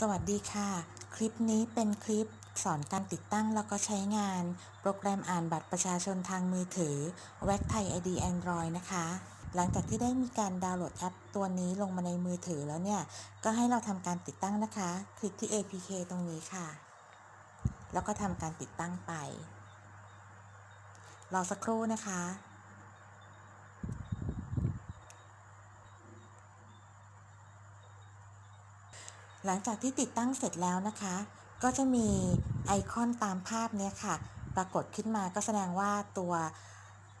สวัสดีค่ะ คลิปนี้เป็นคลิปสอนการติดตั้งแล้วก็ใช้งาน โปรแกรมอ่านบัตรประชาชนทางมือถือ w a c ไทย ID Android นะคะ หลังจากที่ได้มีการดาวน์โหลดแอปตัวนี้ลงมาในมือถือแล้วเนี่ย ก็ให้เราทำการติดตั้งนะคะ คลิกที่ APK ตรงนี้ค่ะ แล้วก็ทำการติดตั้งไป รอสักครู่นะคะ หลังจากที่ติดตั้งเสร็จแล้วนะคะ ก็จะมีไอคอนตามภาพเนี้ยค่ะ ปรากฏขึ้นมาก็แสดงว่าตัว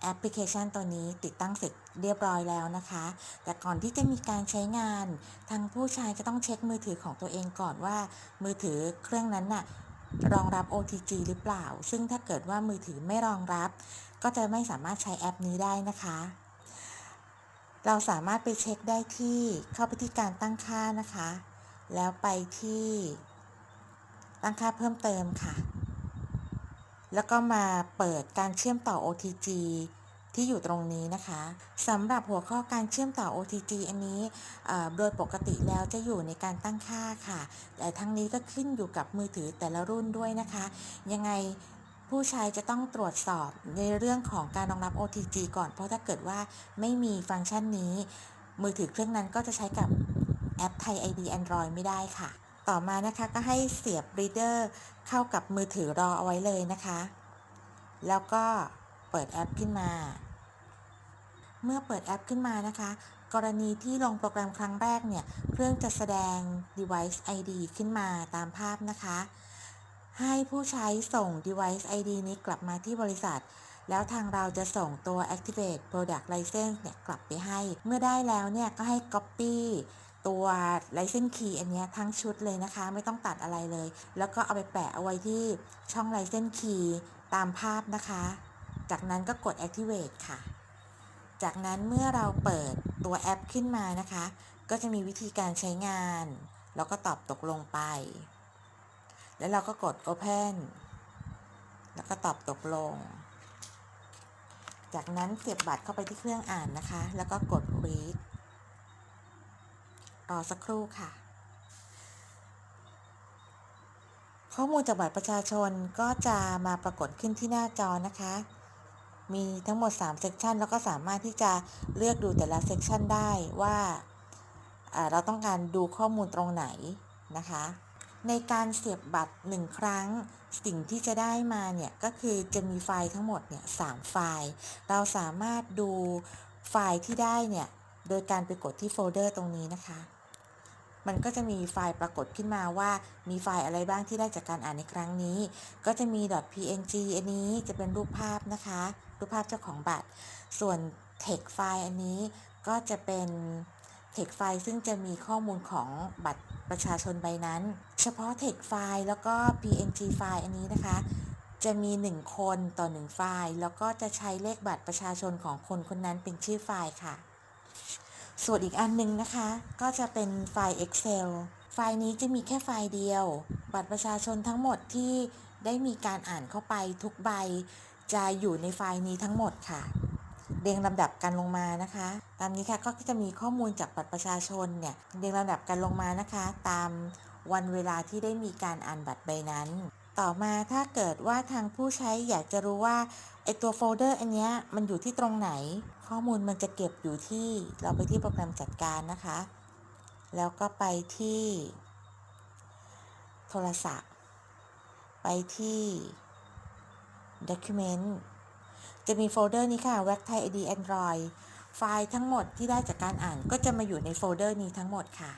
แอปพลิเคชันตัวนี้ติดตั้งเสร็จเรียบร้อยแล้วนะคะ แต่ก่อนที่จะมีการใช้งาน ทางผู้ใช้จะต้องเช็คมือถือของตัวเองก่อนว่า มือถือเครื่องนั้นน่ะรองรับ OTG หรือเปล่า ซึ่งถ้าเกิดว่ามือถือไม่รองรับ ก็จะไม่สามารถใช้แอปนี้ได้นะคะ เราสามารถไปเช็คได้ที่เข้าไปที่การตั้งค่านะคะ แล้วไปที่ตั้งค่าเพิ่มเติมค่ะ แล้วก็มาเปิดการเชื่อมต่อ OTG ที่อยู่ตรงนี้นะคะสำหรับหัวข้อการเชื่อมต่อ OTG อันนี้โดยปกติแล้วจะอยู่ในการตั้งค่าค่ะ แต่ทั้งนี้ก็ขึ้นอยู่กับมือถือแต่ละรุ่นด้วยนะคะ ยังไงผู้ใช้จะต้องตรวจสอบในเรื่องของการรองรับ OTG ก่อน เพราะถ้าเกิดว่าไม่มีฟังก์ชันนี้ มือถือเครื่องนั้นก็จะใช้กับ แอปไทย ID Android ไม่ได้ค่ะ ต่อมานะคะก็ให้เสียบ reader เข้ากับมือถือรอเอาไว้เลยนะคะ แล้วก็เปิดแอปขึ้นมา เมื่อเปิดแอปขึ้นมานะคะ กรณีที่ลงโปรแกรมครั้งแรกเนี่ย เครื่องจะแสดง device ID ขึ้นมาตามภาพนะคะ ให้ผู้ใช้ส่ง device ID นี้กลับมาที่บริษัทแล้วทางเราจะส่งตัว activate product license เนี่ยกลับไปให้ เมื่อได้แล้วเนี่ยก็ให้ copy ตัว license key อันนี้ทั้งชุดเลยนะคะ ไม่ต้องตัดอะไรเลย แล้วก็เอาไปแปะเอาไว้ที่ช่อง license key ตามภาพนะคะ จากนั้นก็กด activate ค่ะ จากนั้นเมื่อเราเปิดตัวแอปขึ้นมานะคะ ก็จะมีวิธีการใช้งาน แล้วก็ตอบตกลงไป แล้วเราก็กด open แล้วก็ตอบตกลง จากนั้นเสียบบัตรเข้าไปที่เครื่องอ่านนะคะ แล้วก็กด read รอสักครู่ค่ะ ข้อมูลจากบัตรประชาชนก็จะมาปรากฏขึ้นที่หน้าจอนะคะ มีทั้งหมด3เซกชันแล้วก็สามารถที่จะเลือกดูแต่ละเซกชันได้ว่าเราต้องการดูข้อมูลตรงไหนนะคะ ในการเสียบบัตร 1 ครั้ง สิ่งที่จะได้มาเนี่ย ก็คือจะมีไฟล์ทั้งหมดเนี่ยสามไฟล์ เราสามารถดูไฟล์ที่ได้เนี่ย โดยการไปกดที่โฟลเดอร์ตรงนี้นะคะ มันก็จะมีไฟล์ปรากฏขึ้นมาว่ามีไฟล์อะไรบ้างที่ได้จากการอ่านในครั้งนี้ ก็จะมี .png อันนี้จะเป็นรูปภาพนะคะ รูปภาพเจ้าของบัตร ส่วน text ไฟล์อันนี้ก็จะเป็น text ไฟล์ซึ่งจะมีข้อมูลของบัตรประชาชนใบนั้น เฉพาะ text ไฟล์แล้วก็ png ไฟล์อันนี้นะคะจะมี 1 คนต่อ 1 ไฟล์ แล้วก็จะใช้เลขบัตรประชาชนของคนคนนั้นเป็นชื่อไฟล์ค่ะ ส่วนอีกอันหนึงนะคะ ก็จะเป็นไฟล์ Excel ไฟล์นี้จะมีแค่ไฟล์เดียว บัตรประชาชนทั้งหมดที่ได้มีการอ่านเข้าไปทุกใบ จะอยู่ในไฟล์นี้ทั้งหมดค่ะเรียงลำดับกันลงมานะคะ ตามนี้ค่ะก็จะมีข้อมูลจากบัตรประชาชนเนี่ยเรียงลำดับกันลงมานะคะ ตามวันเวลาที่ได้มีการอ่านบัตรใบนั้น ต่อมาถ้าเกิดว่าทางผู้ใช้อยากจะรู้ว่าไอตัวโฟลเดอร์อันเนี้ยมันอยู่ที่ตรงไหน ข้อมูลมันจะเก็บอยู่ที่เราไปที่โปรแกรมจัดการนะคะ แล้วก็ไปที่ โทรศัพท์ ไปที่ Document จะมีโฟลเดอร์นี้ค่ะ w a c ไทย ID Android ไฟล์ทั้งหมดที่ได้จากการอ่านก็จะมาอยู่ในโฟลเดอร์นี้ทั้งหมดค่ะ